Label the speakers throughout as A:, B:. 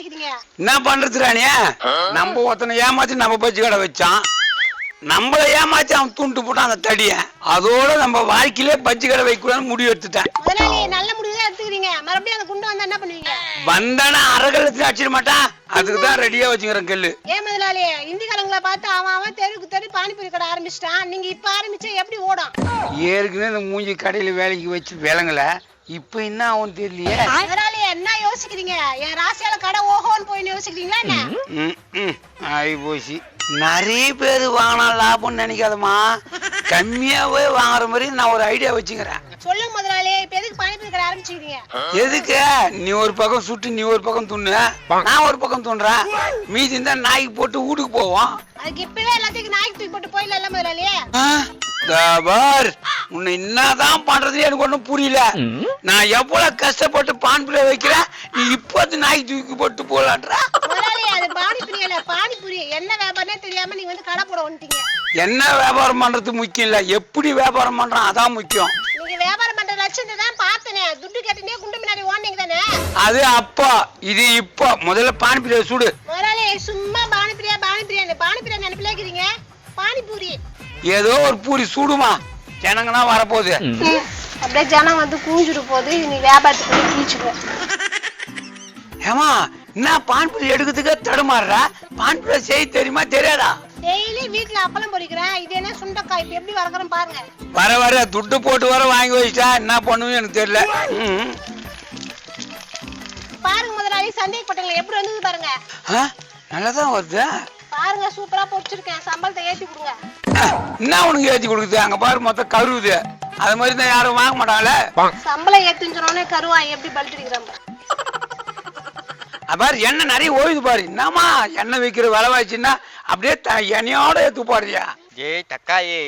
A: என்ன பண்றது ராணியா நம்ம ஒருத்தனை ஏமாத்தி நம்ம பஜ்ஜி கடை வச்சான். நம்மள ஏமாத்தி அவன் துண்டு போட்டான் அந்த தடிய. அதோட நம்ம வாழ்க்கையிலே பஜ்ஜி கடை வைக்கலாம்னு முடிவு எடுத்துட்டேன்
B: முதலாளி நல்ல எடுத்துக்கிறீங்க மறுபடியும் அந்த குண்டு வந்தா என்ன பண்ணுவீங்க?
A: வந்தானா அறகலத்துல அடிச்சிட மாட்டான் அதுக்கு தான் ரெடியா வச்சுக்கிறேன் கல்லு.
B: ஏன் முதலாளி? இந்திக்காரங்களை பார்த்து அவன் அவன் தெருவுக்கு தெரு பானிபூரி கடை ஆரம்பிச்சிட்டான். நீங்க இப்ப ஆரம்பிச்சா எப்படி ஓடும்?
A: ஏற்கனவே இந்த மூஞ்சி கடையில வேலைக்கு வச்சு விளங்கல. இப்ப என்ன ஆகும் தெரியலையே.
B: முதலாளி என்ன யோசிக்கிறீங்க? என் ராசியால கடை ஓஹோன்னு போய் யோசிக்கிறீங்களா என்ன?
A: ஆகி போச்சு. நிறைய பேர் வாங்கினா லாபம்னு நினைக்காதம்மா. கம்மியாவே வாங்குற மாதிரி நான் ஒரு ஐடியா வச்சுக்கிறேன்.
B: சொல்லுங்க முதலாளி இப்ப எதுக்கு பானிபூரி கடை ஆரம்பிச்சுக்கிறீங்க?
A: எதுக்கு? நீ ஒரு பக்கம் சுட்டு நீ ஒரு பக்கம் துண்ணு. நான் ஒரு பக்கம் துண்டுறேன் மீதி இருந்தா நாய்க்கு போட்டு வீட்டுக்கு போவோம்.
B: அதுக்கு இப்பவே எல்லாத்தையும் நாய்க்கு தூக்கி போட்டு போயிடல முதலாளி.
A: பார். உன்னை என்னதான் பண்றது எனக்கு ஒண்ணும் புரியல. நான் எவ்வளவு கஷ்டப்பட்டு பான்புல வைக்கிறேன்? நீ இப்போது நாய்க்கு தூக்கி போட்டு போலான்ற?
B: அது பானிபூரி இல்ல. பானிபூரி என்ன வியாபாரமே தெரியாம நீங்க வந்து கடை போட வந்துட்டீங்க.
A: என்ன வியாபாரம் பண்றது முக்கியம் இல்ல. எப்படி வியாபாரம் பண்றான்? அதான் முக்கியம்.
B: லட்சத்தை தான் பார்த்தனே. துட்டு கேட்டுனே குண்டு முன்னாடி ஓடுனீங்க தானே?
A: அது அப்போ இது இப்போ. முதல்ல பானிபுரிய சுடு.
B: முதலாளி சும்மா பானிபூரியா பானிபூரியா பானிபூரியா நினைப்பிலே இருக்கிறீங்க பானிபூரி.
A: ஏதோ ஒரு பூரி சுடுமா. ஜனங்கனா வரப்போகுது.
B: அப்படியே ஜனம் வந்து கூஞ்சிட்டு போகுது. நீ வியாபாரத்துக்கு போய்
A: ஏமா என்ன பான்புரி எடுக்கிறதுக்கு தடுமாறுற? பான்புரி செய்ய தெரியுமா தெரியாதா?
B: டெய்லி வீட்ல அப்பளம் பொரிக்கிறேன். இது என்ன சுண்டக்காய்? இப்ப எப்படி வளர்க்குறேன் பாருங்க.
A: வர வர துட்டு போட்டு வர வாங்கி வச்சிட்டா என்ன பண்ணுவேன்னு எனக்கு தெரியல. ம்.
B: பாருங்க முதலாளி சந்தேகப்பட்டவங்க எப்படி வந்தது பாருங்க.
A: ஆ, நல்லாதான் வருது?
B: பாருங்க சூப்பரா பொரிச்சிருக்கேன். சம்பளத்தை ஏத்தி கொடுங்க.
A: என்ன உனக்கு ஏத்தி கொடுக்குது? அங்க பாரு மொத்தம் கருவுது. அது மாதிரி தான் யாரும் வாங்க மாட்டாங்களே
B: சம்பளம் ஏத்துன்னு சொன்னோடனே கருவாய் எப்படி பல்ட் அடிக்கிறான் பாரு.
A: அது பாரு எண்ணெய் நிறைய ஓயுது பாரு. என்னம்மா எண்ணெய் விற்கிற விலை வாய்ச்சுன்னா அப்படியே ஏத்து போடுறியா?
C: ஏய் தக்காயே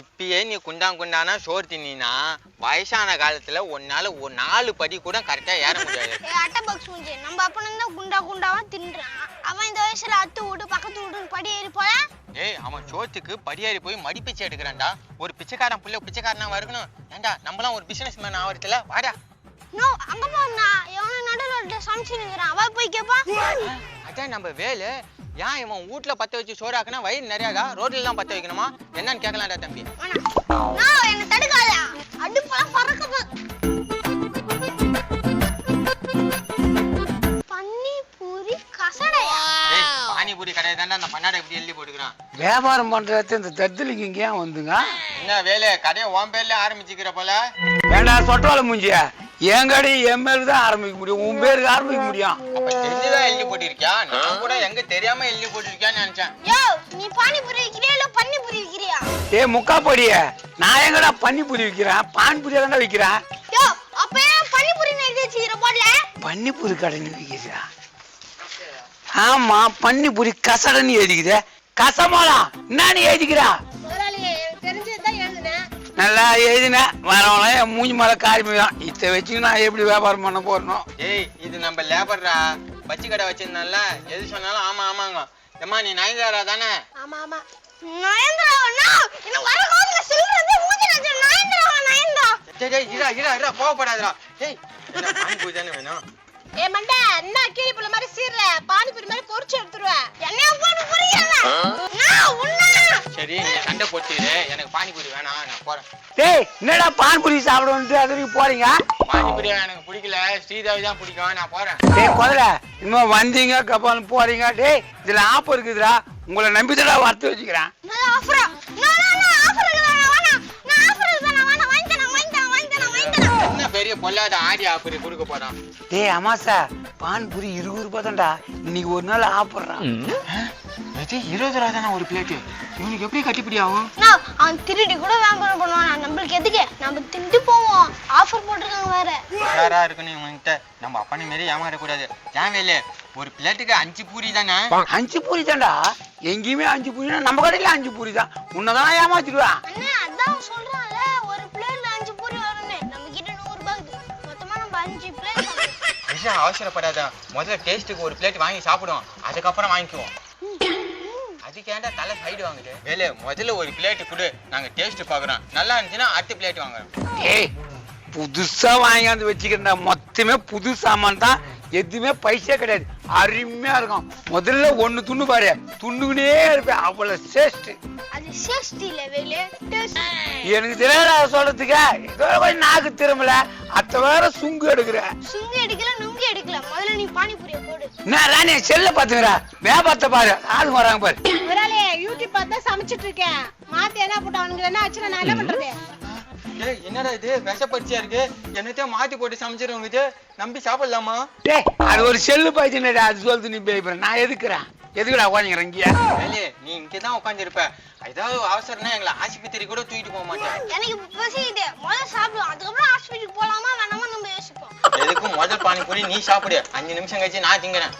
C: இப்பயே நீ குண்டான் குண்டானா சோறு தின்னா வயசான காலத்துல உன்னால ஒரு நாலு படி கூட கரெக்டா ஏற முடியாது.
D: அட்டை பாக்ஸ் மூஞ்சி நம்ம அப்பனும் தான் குண்டா குண்டாவா தின்றான். அவன் இந்த வயசுல அத்து வீடு பக்கத்து வீடுன்னு படி ஏறி போல
C: ஏய் அவன் சோத்துக்கு படியேறி போய் மடி பிச்சை எடுக்கிறான்டா. ஒரு பிச்சைக்காரன் புள்ள பிச்சைக்காரனா இருக்கணும். ஏன்டா நம்மளாம் ஒரு பிசினஸ் மேன் ஆவறதுல? வாடா.
D: நோ அங்க போனா எவனோ நடுவுல சமைச்சு நிக்கிறான். அவ போய் கேப்பான்
C: அதான் நம்ம வேலை. ஏன் இவன் வீட்ல பத்த வச்சு சோறாக்குனா வயிறு நிறையாதா? ரோட்ல எல்லாம் பத்த வைக்கணுமா? என்னன்னு கேட்கலாம்டா தம்பி.
D: நான் என்ன தடுக்காத அடுப்பெல்லாம் பறக்குது. பன்னி பூரி கசடையா?
C: ஏய் பானிபூரி கடையை தாண்டா அந்த பண்ணாடை இப்படி எழுதி போட்டுக்கிறான்.
A: வியாபாரம் பண்றது இந்த தத்துலிக்கு இங்கே ஏன் வந்துங்க?
C: என்ன வேலை? கடையை உன் பேர்ல ஆரம்பிச்சுக்கிற போல?
A: ஏண்டா சொட்டால மூஞ்சிய? என் கடை என் பேருக்கு தான் ஆரம்பிக்க முடியும் உன் பேருக்கு ஆரம்பிக்க முடியும்.
C: அப்ப தெரிஞ்சுதான் எழுதி போட்டிருக்கியா? நான் கூட எங்க தெரியாம எழுதி போட்டிருக்கியான்னு நினைச்சேன்.
D: யோ நீ பானிபூரி விக்கிறியா இல்ல பன்னி பூரி விக்கிறியா?
A: ஏ முக்கா படிய. நான் எங்கடா பன்னிபூரி விற்கிறேன் பான்பூரி தானே விற்கிறேன்
D: யோ அப்ப ஏன் பனிபூரி எழுதி போடல?
A: கடைன்னு ஆமா பன்னிபூரி கசடன்னு எழுதிக்குது கசமாலா என்னன்னு எழுதிக்கிறா? நல்லா எழுதினேன் வரவங்களாம் என் மூஞ்சி மேல காரி தான் இதை வச்சு நான் எப்படி வியாபாரம் பண்ண போறணும்
C: ஏய் இது நம்ம லேபர்ரா? பச்சி கடை வச்சிருந்தால எது சொன்னாலும் ஆமா ஆமாங்க ஏம்மா நீ நயன்தாரா தானே?
B: ஆமா ஆமா.
D: நயன்தாராவா எனக்கு வர கோவத்துல சொல்றது மூஞ்சி நச்சு நயன்தாராவா நயன்தா?
C: டேய் டேய் இரா இரா இரா கோவப்படாதடா. ஏய் என்ன பானிபூரி தானே வேணும்?
B: ஏ மண்டை என்ன கீழே புள்ள மாதிரி சீர்ற? பானிபூரி மாதிரி பொரிச்சு எடுத்துருவேன்
D: என்னைய போட்டு புரியல நான் உன்ன?
C: சரி நீ சண்டை போட்டுக்கிற. எனக்கு பானிபூரி வேணாம் நான் போறேன்.
A: டேய் என்னடா பான்பூரி சாப்பிடணும்ட்டு அதுக்கு போறீங்க?
C: பானிபூரி எனக்கு பிடிக்கல. ஸ்ரீதேவி தான் பிடிக்கும் நான் போறேன்.
A: டேய் குதிரை இன்னும் வந்தீங்க கப்பால் போறீங்க. டேய் இதுல ஆப் இருக்குதுடா. உங்களை நம்பித்தடா வறுத்து வச்சுக்கிறேன்.
D: ஆஃபரா
C: பொல்லாத ஆடி ஆப்பரி கொடுக்க போறான்
A: டேய் அமாசா பான்பூரி இருபது ரூபாய் தான்டா. இன்னைக்கு ஒரு நாள் ஆப்பிடுறான்
C: இருபது ரூபா தானே ஒரு பிளேட்டு இவனுக்கு எப்படி கட்டிப்பிடி ஆகும்?
D: அவன் திருடி கூட வியாபாரம் பண்ணுவான் நம்மளுக்கு எதுக்கு? நம்ம திண்டு போவோம். ஆஃபர் போட்டிருக்காங்க வேற.
C: யாரா இருக்குன்னு இவன்கிட்ட. நம்ம அப்பனை மாரி ஏமாறக்கூடாது. ஏன் வேலை? ஒரு பிளேட்டுக்கு அஞ்சு பூரி தானே?
A: அஞ்சு பூரி தான்டா. எங்கேயுமே அஞ்சு பூரினா நம்ம கடையில அஞ்சு பூரி தான். உன்னதான் ஏமாத்திடுவேன்.
D: அண்ணா அதான் சொல்றான்ல அஞ்சு பிளேட்
C: விஷயம் அவசரப்படாத. முதல்ல டேஸ்ட்டுக்கு ஒரு பிளேட் வாங்கி சாப்பிடுவோம். அதுக்கப்புறம் வாங்கிக்குவோம். அதுக்கு ஏன்டா தலை சைடு வாங்குது. வேலை முதல்ல ஒரு பிளேட் கொடு. நாங்க டேஸ்ட் பாக்குறோம் நல்லா இருந்துச்சுன்னா அடுத்த பிளேட் வாங்குறோம்.
A: டேய் புதுசா வாங்கியாந்து வச்சுக்கிறேன்டா மொத்தமே புது சாமான் தான். எதுவுமே பைசா கிடையாது. அருமையா இருக்கும். முதல்ல ஒண்ணு துண்ணு பாரு. துண்ணுக்குனே இருப்பேன். அவ்வளவு சேஸ்ட்
D: அது இல்ல வேலு.
A: எனக்கு தெரியாத சொல்றதுக்கு? ஏதோ கொஞ்சம் நாக்கு திரும்பல. அத்த வேற சுங்கு எடுக்கிற.
D: சுங்கு எடுக்கல நுங்கு எடுக்கல. முதல்ல நீ பானிபூரிய போடு.
A: என்ன ராணி செல்ல பாத்துக்கிறா வியாபாரத்தை பாரு. ஆளு வராங்க பாரு.
B: யூடியூப் பார்த்து சமைச்சிட்டு இருக்கேன். மாத்தி என்ன போட்டு அவனுக்கு என்ன ஆச்சுன்னா நான் என்ன பண்றது?
C: டேய் என்னடா இது? விஷப்பரிச்சியா இருக்கு? என்னத்தையும் மாத்தி போட்டு சமைச்சிருவங்க இது? நம்பி சாப்பிடலாமா?
A: டேய் அது ஒரு செல்லு பாய்ச்சினடா அது சொல்லுது நீ பேய்புற நான் எதுக்குறேன் எதுக்குடா உட்காந்துக்கிறேன் இங்க
C: வேலையே நீ இங்கதான் உட்காந்துருப்ப. ஏதாவது அவசரம்னா எங்களை ஆஸ்பத்திரி கூட தூக்கிட்டு போக மாட்டேன்.
D: எனக்கு பசிக்குது முதல்ல சாப்பிடுவோம். அதுக்கப்புறம் ஹாஸ்பிட்டலுக்கு போலாமா வேணாமா நம்ம யோசிப்போம்.
C: எதுக்கும் முதல் பானிபூரி நீ சாப்பிடு. அஞ்சு நிமிஷம் கழிச்சு நான் திங்கிறேன்.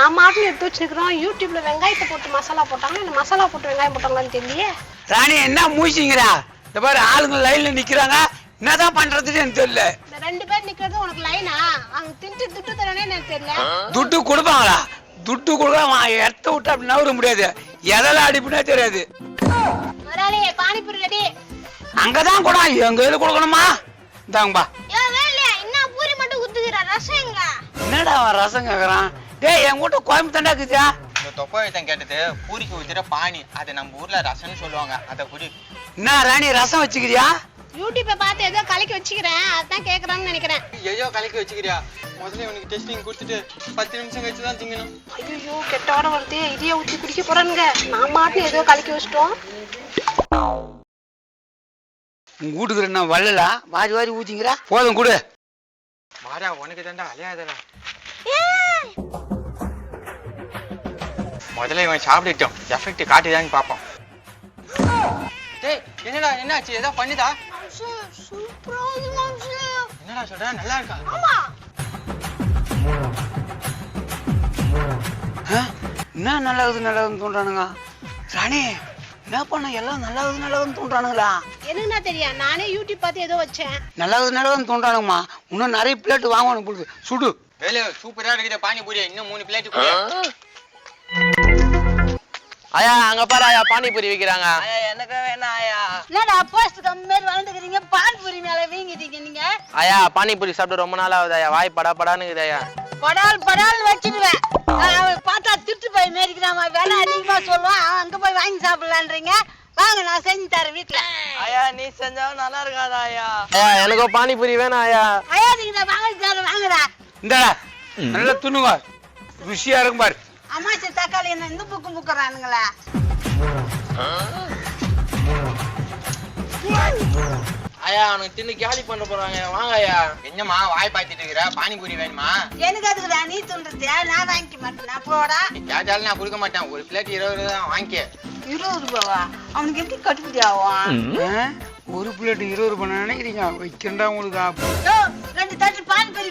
B: நான் மாட்டு எடுத்து வச்சிருக்கிறோம். யூடியூப்ல வெங்காயத்தை போட்டு மசாலா போட்டாங்க இந்த மசாலா போட்டு வெங்காயம் போட்டாங்களான்னு தெரியலையே.
A: ராணி என்ன மூசிங்கிறா இந்த பாரு ஆளுங்க லைன்ல நிக்கிறாங்க. என்னதான் பண்றதுன்னு எனக்கு தெரியல.
B: இந்த ரெண்டு பேர் நிக்கிறது உனக்கு லைனா அவங்க திட்டு துட்டு தரனே எனக்கு தெரியல.
A: துட்டு கொடுப்பாங்களா? துட்டு கொடுக்காம இடத்த விட்டு அப்படி நவர முடியாது. எதில் அடிப்புனே தெரியாது.
B: முதலாளி பானிபூரி ரெடி
A: அங்கதான் கூட எங்க இதுல கொடுக்கணுமா? இந்தாங்கப்பா
D: ஏ வேலையா? என்ன பூரி மட்டும் குத்துக்கிற? ரசம் எங்க?
A: என்னடா அவன் ரசம் கேக்குறான்? டேய் என் கூட்ட கோயம்புத்தாண்டா இருக்குதா.
C: இந்த தொப்பழுத்தம் கேட்டது பூரிக்கு ஊத்துற பானி. அதை நம்ம ஊர்ல ரசம்னு சொல்லுவாங்க. அதை குடி.
A: என்ன ராணி ரசம் வச்சுக்கிறியா?
B: யூடியூப்பை பார்த்து ஏதோ கலக்கி வச்சுக்கிறேன். அதான் கேக்குறான்னு நினைக்கிறேன்.
C: ஐயோ கலக்கி வச்சுக்கிறியா? முதல்ல இவனுக்கு டெஸ்டிங் கொடுத்துட்டு பத்து நிமிஷம் கழிச்சு தான் திங்கணும்.
B: ஐயோ கெட்ட வர வருது. இதையே ஊத்தி குடிக்க போறானுங்க. நான் மாட்டு ஏதோ கலக்கி வச்சிட்டோம்.
A: உங்க வீட்டுக்கு என்ன வள்ளலா வாரி வாரி ஊத்திங்கிறா போதும் கொடு.
C: மாறா உனக்கு தாண்டா அலையாதடா முதல்ல இவன் சாப்பிட்டுட்டோம். எஃபெக்ட் காட்டுதான்னு பார்ப்போம். டேய் என்னடா என்னாச்சு? ஏதோ பண்ணுதா? என்னடா சொல்ற? நல்லா இருக்கா?
A: என்ன நல்லது நல்லதுன்னு தோன்றானுங்க? ராணி என்ன பண்ண? எல்லாம் நல்லது நல்லதுன்னு தோன்றானுங்களா?
B: என்னன்னா தெரியும் நானே யூடியூப் பார்த்து ஏதோ வச்சேன்.
A: நல்லது நல்லதுன்னு தோன்றானுங்கம்மா. இன்னும் நிறைய பிளேட் வாங்கணும் போடுது சுடு.
C: வேலை சூப்பரா இருக்குது. பானிபூரி இன்னும் மூணு பிளேட் கொடு.
E: ஆயா அங்க பாரு ஆயா பானிபூரி விக்கிறாங்க.
B: என்னடா போஸ்ட் கம்மி மாதிரி வளர்ந்துக்கிறீங்க? பானிபூரி மேல வீங்கிட்டீங்க நீங்க.
E: ஆயா பானிபூரி சாப்பிட்டு ரொம்ப நாள் ஆகுது ஆயா. வாய் படா படான்னு இருக்குது ஆயா.
B: படால் படால் வச்சிடுவேன் அவன் பார்த்தா திருட்டு போய் மேரிக்கிறான் வேலை அதிகமா சொல்லுவான். அங்க போய் வாங்கி சாப்பிடலான்றீங்க. வாங்க நான் செஞ்சு தரேன் வீட்டுல
E: ஆயா நீ செஞ்சா நல்லா இருக்காதா ஆயா? ஆயா எனக்கு பானிபூரி வேணும் ஆயா.
B: ஐயா நீங்க வாங்கி தரேன். வாங்கடா.
A: இந்தாடா நல்லா துண்ணுங்க ருசியா இருக்கும் பாரு.
B: அம்மாச்சி தக்காளி என்ன இந்த புக்கு புக்குறானுங்களா?
E: ஆயா அவனுக்கு தின்னு கேலி பண்ண போறாங்க. வாங்க ஆயா
C: என்னம்மா வாய் பாத்திட்டு இருக்கிற? பானிபூரி வேணுமா?
B: எனக்கு அதுக்குடா நீ துண்டுறது நான் வாங்கிக்க மாட்டேன்? போடா.
C: நீ கேட்டாலும் நான் கொடுக்க மாட்டேன். ஒரு பிளேட் இருபது ரூபா தான் வாங்கிக்க.
B: இருபது ரூபாவா? அவனுக்கு எப்படி கட்டுப்படி ஆகும்?
A: ஒரு பிளேட் இருபது ரூபாய் நினைக்கிறீங்க வைக்கிறண்டா உங்களுக்கு
B: ரெண்டு தட்டு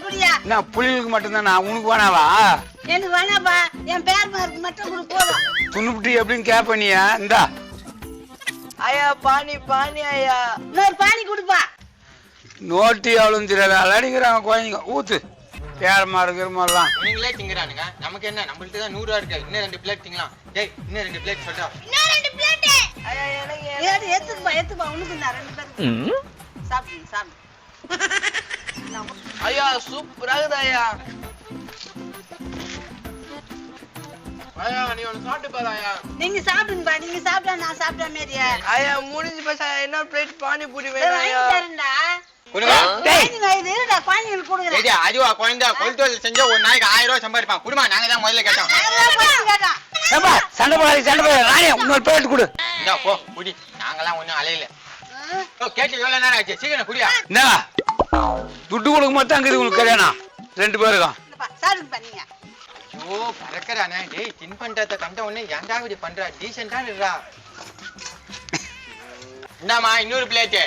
B: குடியா?
A: என்ன மட்டும்தான்? நான் உனக்கு வேணாவா?
B: எனக்கு வேணாப்பா. என் பேர் மட்டும் கொடு போதும்.
A: துணுப்புட்டி எப்படின்னு கேப்பனியா இந்தா.
E: ஆயா பானி பானி ஆயா
B: இன்னொரு பானி கொடுப்பா.
A: நோட்டி எவ்வளவு தெரியாது அடிக்கிறாங்க குழந்தைங்க. ஊத்து. பேரமா இருக்கிறமாலாம்
C: இவனுங்களே திங்கிறானுங்க. நமக்கு என்ன? நம்மள்ட்ட தான் நூறு ரூபா இருக்கு. இன்னும் ரெண்டு பிளேட் திங்கலாம். டேய் இன்னும் ரெண்டு பிளேட் சொல்றா.
D: இன்னும் ரெண்டு பிளேட்
E: ஆயா எனக்கு
B: ஏடு எடுத்துப்பா எடுத்துப்பா உனக்கு நான் ரெண்டு பேரும் சாப்பிடு சாப்பிடு.
E: ஐயா சூப்பரா இருக்குது ஐயா? நீ சாப்பிட்டு பாரு
B: நீங்க சாப்பிடுங்கப்பா நீங்க சாப்பிட்டா நான் சாப்பிட்ட மாதிரியா
E: ஆயா முடிஞ்சு பேச என்ன பிளேட் பானிபூரி
B: இதோ
E: வேணும்
B: வாங்கி
E: ஆயா
B: தரேன்டா.
C: கொடுங்க.
B: வாங்கி வயிறு இருடா குழந்தைங்களுக்கு கொடுக்குறேன்?
C: டேய் அதுவா குழந்தை கொளுத்தோல் செஞ்சா ஒரு நாளைக்கு ஆயிரம் ரூபாய் சம்பாதிப்பான். குடுமா நாங்க தான் முதல்ல கேட்டோம்.
B: அதெல்லாம் போட்டு கேட்டான்
A: ஏப்பா சண்டை போடாது சண்டை போடாது ராணி இன்னொரு பிளேட் கொடு.
C: இந்தா போ குடி. நாங்கெல்லாம் ஒண்ணும் அலையில. கேட்டு எவ்வளவு நேரம் ஆச்சு? சீக்கிரம் குடியா.
A: துட்டு கொடுக்க மட்டும் அங்குது உங்களுக்கு கல்யாணம். ரெண்டு பேருக்கும்
C: ஐயோ பறக்கறானே டேய் தின் பண்றத கண்ட உடனே ஏன்டா இப்படி பண்ற டீசெண்டா இருடா. இந்தாம்மா இன்னொரு பிளேட்டு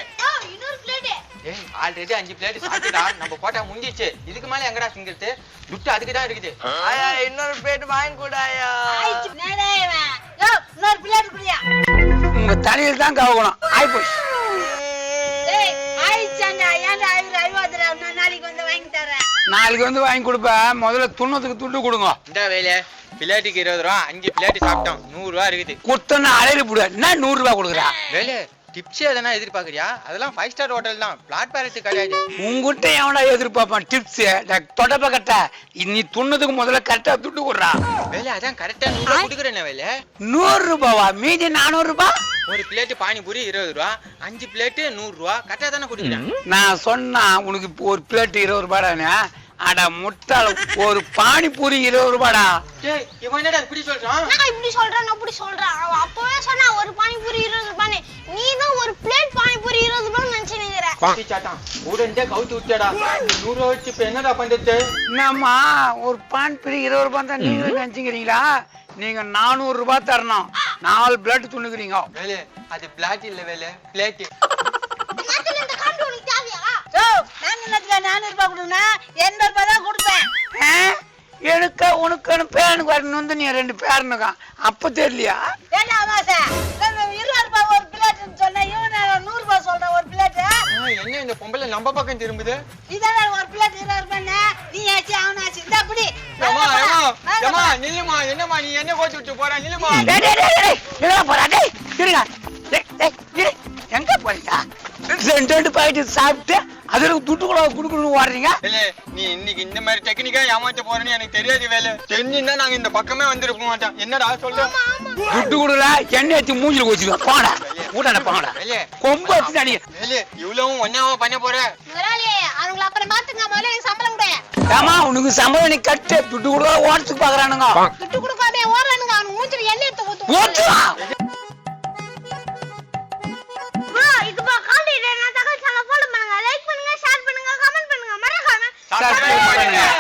D: இன்னொரு பிளேட்
C: ஏய் ஆல்ரெடி அஞ்சு பிளேட் சாப்பிட்டுடா நம்ம கோட்டா முடிஞ்சிச்சு இதுக்கு மேல எங்கடா திங்கிறது துட்டு அதுக்கு தான் இருக்குது.
E: ஆயா இன்னொரு பிளேட் வாங்கி கூட ஆயா
B: ஆயிடுச்சு நேரே இவன். யோ, இன்னொரு பிளேட் குடியா.
A: உங்க தலையில் தான் கவக்கணும் ஆயிப்போச்சு
B: டேய் ஆயிடுச்சாண்டா ஏன்டா ஐநூறு ஐம்பது ரூபா நான் நாளைக்கு வந்து வாங்கி தரேன்
A: நாளைக்கு வந்து வாங்கி கொடுப்பேன் முதல்ல துண்ணத்துக்கு துட்டு கொடுங்க.
C: இந்த வேலைய பிளேட்டுக்கு இருபது ரூபா அஞ்சு பிளேட் சாப்பிட்டோம். நூறு ரூபா இருக்குது.
A: குத்தன அலையில போடு என்ன நூறு ரூபாய் கொடுக்குறா?
C: வேலு டிப்ஸ் எதனா எதிர்பார்க்கறியா? அதெல்லாம் ஃபைவ் ஸ்டார் ஹோட்டல் தான். பிளாட்பாரத்து கிடையாது.
A: உங்ககிட்ட எவனா எதிர்பார்ப்பான் டிப்ஸ் தொடப்ப கட்ட. நீ துண்ணதுக்கு முதல்ல கரெக்டா துட்டு கொடுறா.
C: வேலை அதான் கரெக்டா நூறு கொடுக்குறேன் வேலை.
A: நூறு ரூபாவா மீதி நானூறு ரூபாய்
C: ஒரு பிளேட் பானிபூரி இருபது ரூபா அஞ்சு பிளேட்டு நூறு ரூபா. கரெக்டா தானே கொடுக்குறேன்.
A: நான் சொன்னா உனக்கு ஒரு பிளேட் இருபது ரூபாடானே அட முட்டாள் ஒரு பானிபூரி இருபது ரூபாடா.
C: டேய் இவன் என்னடா இப்படி சொல்றான்?
D: நான் இப்படி சொல்றேன்? நான் அப்படி சொல்றேன். அவ அப்பவே சொன்னா ஒரு பானிபூரி இருபது ரூபான்னு. நீ தான் ஒரு பிளேட் பானிபூரி இருபது ரூபான்னு நினைச்சு நிக்கிற
C: பாட்டி சாட்டான் உடனே கவுத்து விட்டடா. நூறு ரூபா வச்சு இப்ப என்னடா பண்றது?
A: என்னம்மா ஒரு பானிபூரி இருபது ரூபாய் தான் நீங்க நினைச்சுக்கிறீங்களா? நீங்க நானூறு ரூபாய் தரணும். நாலு பிளேட் துணுக்குறீங்க
C: வேலை அது பிளாட் இல்ல வேலை பிளேட்
D: உனக்கு?
A: எனக்கு உனக்குன்னு பேனுக்கு வரணும் வந்து நீ ரெண்டு பேருனுக்கா? அப்ப தெரியலையா?
B: ஏண்டா அமாசை? இருபது ரூபாய் ஒரு பிளேட்னு சொன்னேன் இவன் நூறு ரூபாய் சொல்றேன் ஒரு பிளேட்டு
C: என்ன இந்த பொம்பளை நம்ம பக்கம் திரும்புது?
B: இதான் ஒரு பிளேட் இருபது நீ ஆச்சு இந்த அப்படி
C: ஏமா ஏமா நில்லுமா என்னம்மா நீ என்ன கோச்சு விட்டு போற? நில்லுமா.
A: டேய், டேய், டேய், டேய், எங்கடா போறா? டேய், இருங்க. ரெண்டு ரெண்டு பாக்கெட் சாப்பிட்டு அதுல துட்டு கூட குடுக்கணும் ஓடுறீங்க?
C: இல்ல நீ இன்னைக்கு இந்த மாதிரி டெக்னிக்கா ஏமாத்த போறேன்னு எனக்கு தெரியாது வேலை. தெரிஞ்சிருந்தா நாங்க இந்த பக்கமே வந்திருக்க மாட்டோம் என்னடா சொல்ற?
A: துட்டு கொடுல எண்ணெய் வச்சு மூஞ்சில வச்சுக்கோ போடா. போங்கடா
C: வெளியே.
A: கொம்பு வச்சு அடிங்க.
C: வேலை இவ்வளவும் ஒன்னாவா பண்ண போற?
D: அவங்கள அப்புறம் பாத்துங்க முதல்ல எனக்கு சம்பளம் கொடு.
A: ஏமா உனக்கு சம்பளம் நீ கட்டு. துட்டு கொடுக்க ஓடிச்சு பாக்குறானுங்க.
D: விட்டு கொடுக்காம ஓடுறானுங்க? அவனுக்கு மூஞ்சில எண்ணெய் எடுத்து ஊத்து
A: 가만히 와,